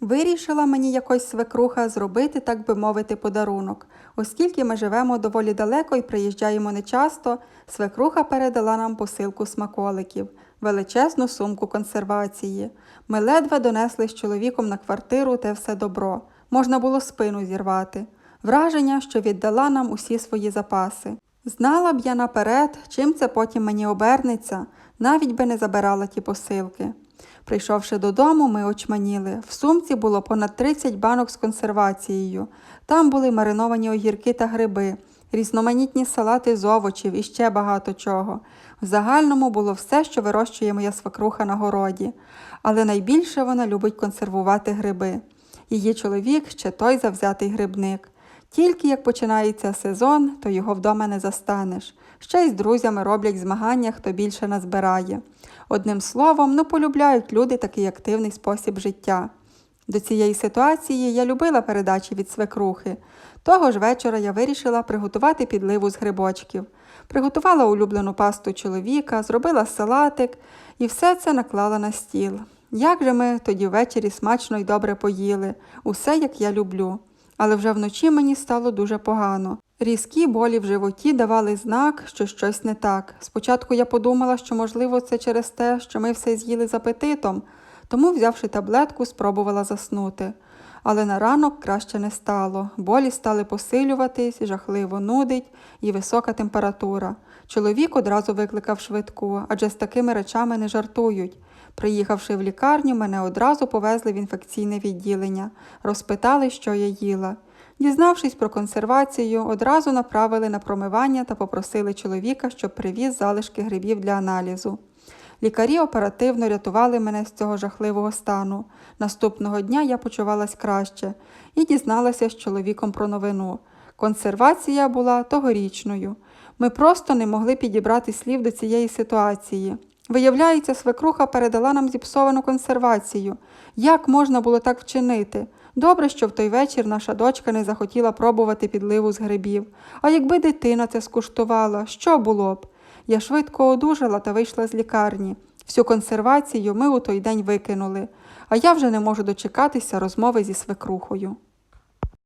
Вирішила мені якось свекруха зробити, так би мовити, подарунок. Оскільки ми живемо доволі далеко і приїжджаємо нечасто, свекруха передала нам посилку смаколиків, величезну сумку консервації. Ми ледве донесли з чоловіком на квартиру те все добро. Можна було спину зірвати. Враження, що віддала нам усі свої запаси. Знала б я наперед, чим це потім мені обернеться, навіть би не забирала ті посилки. Прийшовши додому, ми очманіли. В сумці було понад 30 банок з консервацією. Там були мариновані огірки та гриби, різноманітні салати з овочів і ще багато чого. В загальному було все, що вирощує моя свекруха на городі, але найбільше вона любить консервувати гриби. Її чоловік ще той завзятий грибник. Тільки як починається сезон, то його вдома не застанеш. Ще й з друзями роблять змагання, хто більше назбирає. Одним словом, ну полюбляють люди такий активний спосіб життя. До цієї ситуації я любила передачі від свекрухи. Того ж вечора я вирішила приготувати підливу з грибочків. Приготувала улюблену пасту чоловіка, зробила салатик і все це наклала на стіл. Як же ми тоді ввечері смачно й добре поїли, усе як я люблю. Але вже вночі мені стало дуже погано. Різкі болі в животі давали знак, що щось не так. Спочатку я подумала, що, можливо, це через те, що ми все з'їли з апетитом, тому, взявши таблетку, спробувала заснути. Але на ранок краще не стало. Болі стали посилюватись, жахливо нудить і висока температура. Чоловік одразу викликав швидку, адже з такими речами не жартують. Приїхавши в лікарню, мене одразу повезли в інфекційне відділення, розпитали, що я їла. Дізнавшись про консервацію, одразу направили на промивання та попросили чоловіка, щоб привіз залишки грибів для аналізу. Лікарі оперативно рятували мене з цього жахливого стану. Наступного дня я почувалась краще і дізналася з чоловіком про новину. Консервація була тогорічною. Ми просто не могли підібрати слів до цієї ситуації. Виявляється, свекруха передала нам зіпсовану консервацію. Як можна було так вчинити? Добре, що в той вечір наша дочка не захотіла пробувати підливу з грибів. А якби дитина це скуштувала, що було б? Я швидко одужала та вийшла з лікарні. Всю консервацію ми у той день викинули, а я вже не можу дочекатися розмови зі свекрухою.